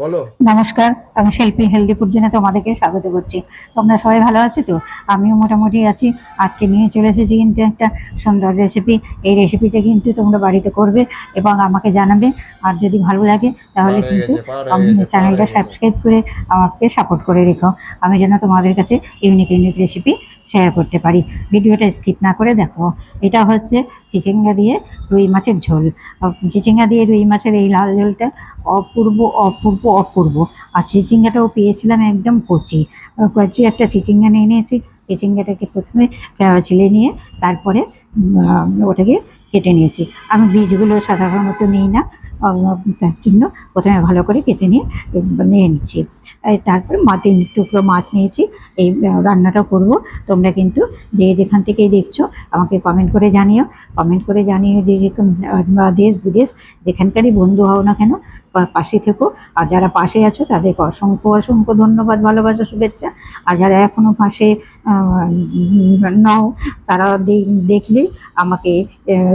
বলো। নমস্কার আমি শিল্পী হেলদি ফুড জন্য তোমাদেরকে স্বাগত করছি। তোমরা সবাই ভালো আছো তো? আমিও মোটামুটি আছি। আজকে নিয়ে চলে এসেছি কিন্তু একটা সুন্দর রেসিপি এই রেসিপিটা কিন্তু তোমরা বাড়িতে করবে এবং আমাকে জানাবে। আর যদি ভালো লাগে তাহলে কিন্তু চ্যানেলটা সাবস্ক্রাইব করে আমাকে সাপোর্ট করে রেখো। আমি যেন তোমাদের কাছে ইউনিক ইউনিক রেসিপি শেয়ার করতে পারি। ভিডিওটা স্কিপ না করে দেখো। এটা হচ্ছে চিচিঙ্গা দিয়ে রুই মাছের ঝোল। চিচিঙ্গা দিয়ে রুই মাছের এই লাল ঝোলটা অপূর্ব অপূর্ব অপূর্ব। আর চিচিঙ্গাটাও পেয়েছিলাম একদম কচি। কচি একটা চিচিঙ্গা নিয়ে নিয়েছি। চিচিঙ্গাটাকে প্রথমে ছিলে নিয়ে তারপরে ওটাকে কেটে নিয়েছি। আমি বীজগুলো সাধারণত নিই না। তার জন্য প্রথমে ভালো করে কেটে নিয়ে নিয়ে নিচ্ছি। তারপর মা টুকরো মাছ নিয়েছি। এই রান্নাটা করব। তোমরা কিন্তু যে যেখান থেকেই দেখছ, আমাকে কমেন্ট করে জানিও। কমেন্ট করে জানিও যে দেশ বিদেশ যেখানকারই বন্ধু হও না কেন পাশে থেকো। আর যারা পাশে আছো, তাদেরকে অসংখ্য অসংখ্য ধন্যবাদ, ভালোবাসা, শুভেচ্ছা। আর যারা এখনও পাশে নাও, তারা দে- দেখলেই আমাকে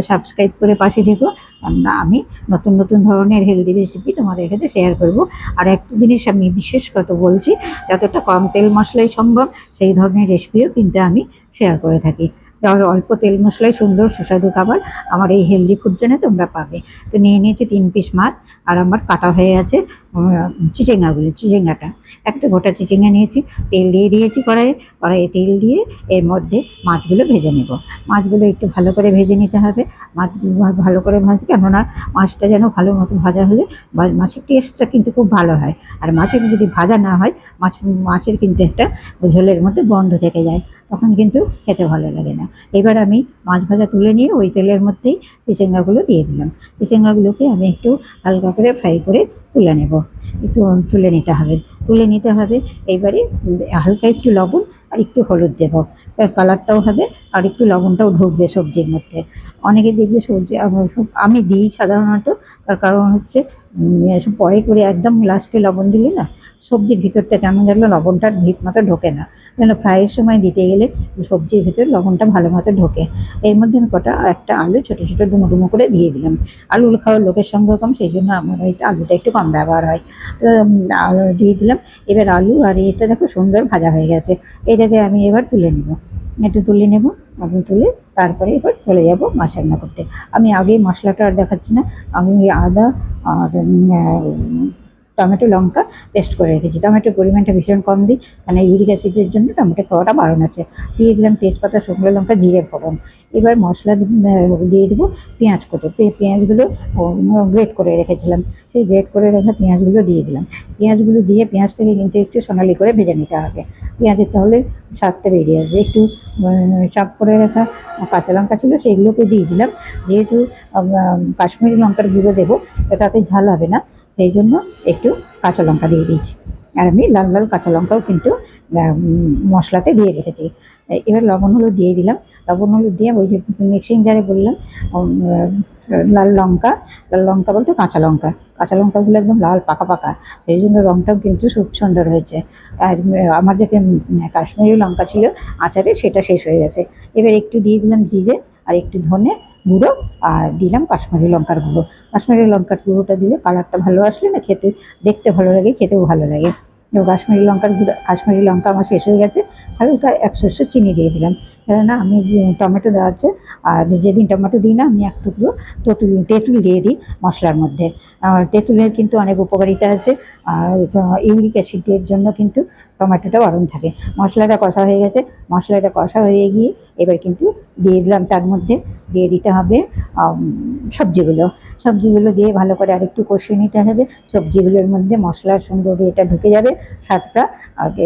সাবস্ক্রাইব করে পাশে থেকো। না আমি নতুন নতুন ধরনের হেলদি রেসিপি তোমাদের কাছে শেয়ার করব। আর একটা জিনিস আমি বিশেষ কত বলছি, যতটা কম তেল মশলাই সম্ভব, সেই ধরনের রেসিপিও কিন্তু আমি শেয়ার করে থাকি। অল্প তেল মশলায় সুন্দর সুস্বাদু খাবার আমার এই হেলদি ফুড জন্য তোমরা পাবে। তো নিয়ে নিয়েছি তিন পিস মাছ আর আমার কাটা হয়ে আছে চিচিঙ্গাগুলো, চিচিঙ্গাটা। একটা গোটা চিচিঙ্গা নিয়েছি, তেল দিয়ে দিয়েছি কড়াইয়ে কড়াইয়ে তেল দিয়ে এর মধ্যে মাছগুলো ভেজে নেব। মাছগুলো একটু ভালো করে ভেজে নিতে হবে। ভা- ভালো করে ভাজতে, কেননা মাছটা যেন ভালো মতো ভাজা হলে মাছের টেস্টটা কিন্তু খুব ভালো হয়। আর মাছের যদি ভাজা না হয়, মাছ, মাছের কিন্তু একটা ঝোলের মধ্যে গন্ধ থেকে যায়। তখন কিন্তু খেতে ভালো লাগে না। এবার আমি মাছ ভাজা তুলে নিয়ে ওই তেলের মধ্যেই চিচিঙ্গাগুলো দিয়ে দিলাম। চিচিঙ্গাগুলোকে আমি একটু হালকা করে ফ্রাই করে তুলে নেব। একটু তুলে নিতে হবে। তুলে নিতে হবে। এইবারে হালকা একটু লবণ আর একটু হলুদ দেবো। কালারটাও হবে আর একটু লবণটাও ঢুকবে সবজির মধ্যে। অনেকে দেখবে সবজি, আমি দিই সাধারণত। তার কারণ হচ্ছে পরে করে একদম লাস্টে লবণ দিলে না, সবজির ভিতরটা কেমন যেন লবণটা ঠিক মতো ঢোকে না। যেন ফ্রাইয়ের সময় দিতে গেলে সবজির ভিতর লবণটা ভালো মতো ঢোকে। এর মধ্যে আমি কটা, একটা আলু ছোটো ছোটো ডুমো ডুমো করে দিয়ে দিলাম। আলু খাওয়ার লোকের সঙ্গে কম, সেই জন্য আমার হয়তো আলুটা একটু কম ব্যবহার হয়। তো আলু দিয়ে দিলাম। এবার আলু আর এটা দেখো সুন্দর ভাজা হয়ে গেছে। এটাকে আমি এবার তুলে নেব। একটু তুলে নেব আমি তুলে তারপরে এবার চলে যাব মাছ রান্না করতে। আমি আগে মশলাটা আর দেখাচ্ছি না। আমি আদা আর টমেটো লঙ্কা পেস্ট করে রেখেছি। টমেটোর পরিমাণটা ভীষণ কম দিই কারণ ইউরিক অ্যাসিডের জন্য টমেটো খাওয়াটা বারণ আছে। দিয়ে দিলাম তেজপাতা, শুকনো লঙ্কা, জিরে, ফোড়ন। এবার মশলা দিয়ে দেবো পেঁয়াজ পে- পেঁয়াজগুলো গ্রেট করে রেখেছিলাম। সেই গ্রেট করে রাখা পেঁয়াজগুলো দিয়ে দিলাম। পেঁয়াজগুলো দিয়ে পেঁয়াজটাকে কিন্তু একটু সোনালি করে ভেজে নিতে হবে। পেঁয়াজের তাহলে স্বাদটা বেরিয়ে আসবে। একটু চাপ করে রাখা কাঁচা লঙ্কা ছিল সেগুলোকে দিয়ে দিলাম। যেহেতু কাশ্মীরি লঙ্কার গুঁড়ো দেবো, তাতে ঝাল হবে না। সেই জন্য একটু কাঁচা লঙ্কা দিয়ে দিয়েছি। আর আমি লাল লাল কাঁচা লঙ্কাও কিন্তু মশলাতে দিয়ে রেখেছি। এবার লবণ হলুদ দিয়ে দিলাম। লবণ হলুদ দিয়ে ওই যে মিক্সিং জারে বললাম লাল লঙ্কা। লাল লঙ্কা বলতে কাঁচা লঙ্কা। কাঁচা লঙ্কাগুলো একদম লাল, পাকা পাকা। সেই জন্য রঙটাও কিন্তু খুব সুন্দর হয়েছে। আর আমার যে কাশ্মীরি লঙ্কা ছিল আচারে, সেটা শেষ হয়ে গেছে। এবার একটু দিয়ে দিলাম জিরে আর একটু ধনে। গুঁড়ো আর দিলাম কাশ্মীরি লঙ্কার গুঁড়ো। কাশ্মীরি লঙ্কার গুঁড়োটা দিলে কালারটা ভালো আসলে না খেতে, দেখতে ভালো লাগে, খেতেও ভালো লাগে। এবার কাশ্মীরি লঙ্কার গুঁড়ো, কাশ্মীরি লঙ্কা আমার শেষ হয়ে গেছে। হালকা এক শস্য চিনি দিয়ে দিলাম। কেননা আমি টমেটো দেওয়া আছে আর যেদিন টমেটো দিই না, আমি এক টুকরো তেঁতুল তেঁতুল দিয়ে দিই মশলার মধ্যে। তেঁতুলের কিন্তু অনেক উপকারিতা আছে আর ইউরিক অ্যাসিডের জন্য কিন্তু টমেটোটা বারণ থাকে। মশলাটা কষা হয়ে গেছে। মশলাটা কষা হয়ে গিয়ে এবার কিন্তু দিয়ে দিলাম তার মধ্যে দিয়ে দিতে হবে সবজিগুলো। সবজিগুলো দিয়ে ভালো করে আরেকটু কষিয়ে নিতে হবে। সবজিগুলোর মধ্যে মশলার সুন্দর এটা ঢুকে যাবে, স্বাদটা।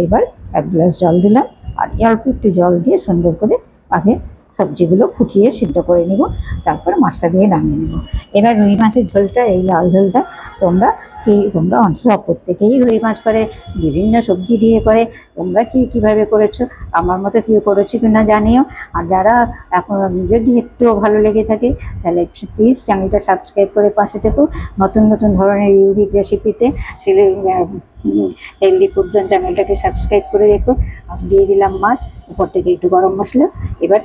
এবার এক গ্লাস জল দিলাম, আর অল্প একটু জল দিয়ে সুন্দর করে আগে সবজিগুলো ফুটিয়ে সিদ্ধ করে নিব, তারপর মাছটা দিয়ে নামিয়ে নেব। এবার রুই মাছের ঝোলটা, এই লাল ঝোলটা তোমরা কি, তোমরা অন্তত প্রত্যেকেই রুই মাছ করে, বিভিন্ন সবজি দিয়ে করে, তোমরা কি কীভাবে করেছ, আমার মতো কেউ করেছ কি না জানিও। আর যারা এখন যদি একটুও ভালো লেগে থাকে, তাহলে প্লিজ চ্যানেলটা সাবস্ক্রাইব করে পাশে থেকো। নতুন নতুন ধরনের ইউনিক রেসিপিতে সেলে হেলদি ফুডজন চ্যানেলটাকে সাবস্ক্রাইব করে রেখো। দিয়ে দিলাম মাছ, উপর থেকে একটু গরম মশলা। এবার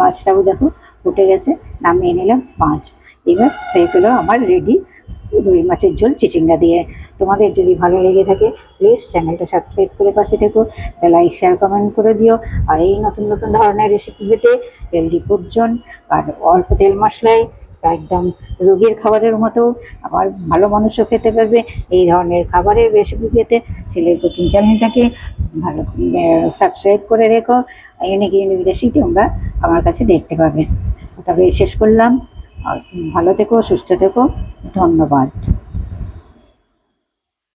মাছটাও দেখো ফুটে গেছে, নামিয়ে নিলাম মাছ। এবার হয়ে গেলো আমার রেডি রুই মাছের ঝোল চিচিঙ্গা দিয়ে। তোমাদের যদি ভালো লেগে থাকে প্লিজ চ্যানেলটা সাবস্ক্রাইব করে পাশে থেকো লাইক শেয়ার কমেন্ট করে দিও। আর এই নতুন নতুন ধরনের রেসিপি পেতে হেলদি ফুডজন আর অল্প তেল মশলায় একদম রোগীর খাবারের মতো আবার ভালো মানুষও খেতে পারবে। এই ধরনের খাবারের রেসিপি পেতে ছেলের কুকিং চ্যানেলটাকে ভালো সাবস্ক্রাইব করে রেখো। ইউনিক ইউনিক রেসিপি তোমরা আমার কাছে দেখতে পাবে। তবে শেষ করলাম। ভালো থেকো, সুস্থ থেকো। ধন্যবাদ।